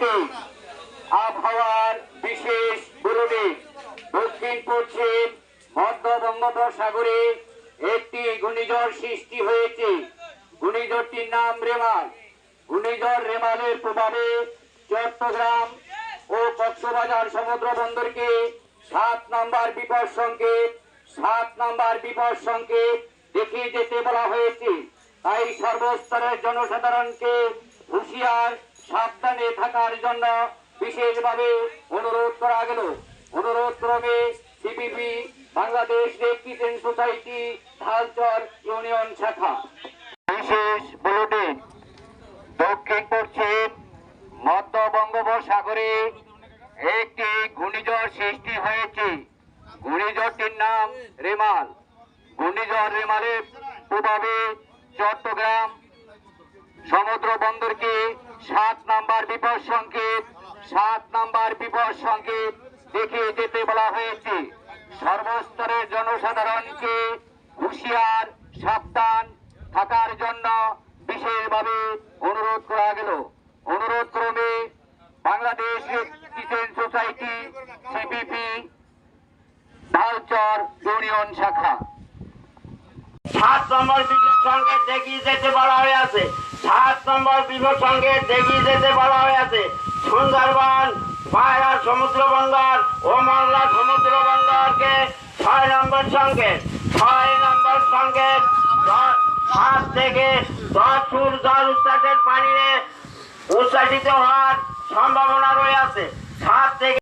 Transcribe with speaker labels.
Speaker 1: Bulletin আবহাওয়ার বিশেষ bulletin দক্ষিণ, পশ্চিম, মধ্য বঙ্গোপসাগরে একটি ঘূর্ণিঝড় সৃষ্টি হয়েছে। ঘূর্ণিঝড়টির নাম রেমাল। ঘূর্ণিঝড় রেমালের প্রভাবে চট্টগ্রাম ও কক্সবাজার সমুদ্র বন্দরকে সাত নম্বর বিপদ সংকেত, সাত নম্বর বিপদ সংকেত দেখিয়ে যেতে বলা হয়েছে। তাই সর্বস্তরের জনসাধারণকে হুঁশিয়ার সাবধানে থাকার জন্য বিশেষভাবে অনুরোধ করা গেল। অনুরোধ ক্রমে CPP Bangladesh kitchen society, Dhalchar union শাখা। বিশেষ বুলেটিন। দক্ষিণ পশ্চিম মধ্য বঙ্গোপসাগরে একটি ঘূর্ণিঝড় সৃষ্টি হয়েছে। ঘূর্ণিঝড়টির নাম রেমাল। ঘূর্ণিঝড় রেমালের প্রভাবে চট্টগ্রাম সমুদ্র বন্দরকে সাত নাম্বার বিপদ সংকেত, সাত নাম্বার বিপদ সংকেত দেখিয়ে যেতে বলা হয়েছে। সর্বস্তরের জনসাধারণকে হুঁশিয়ার, সাবধান থাকার জন্য বিশেষভাবে অনুরোধ করা গেল। অনুরোধ ক্রমে Bangladesh kitchen society, CPP Dhalchar union শাখা।
Speaker 2: সাত নম্বর বিপদ সঙ্গে দেখিয়ে যেতে বলা হয়েছে সাত নম্বর বিভোর সঙ্গে দেখিয়ে যেতে বলা হয়েছে সুন্দরবন পায়রা সমুদ্র বন্দর ও মংলা সমুদ্র বন্দরকে ছয় নম্বর সঙ্গে, ছয় নম্বর সঙ্গে সাত থেকে দশ ফুট জল উচ্ছ্বাসের পানিতে উচ্ছ্বাসিত হওয়ার সম্ভাবনা রয়েছে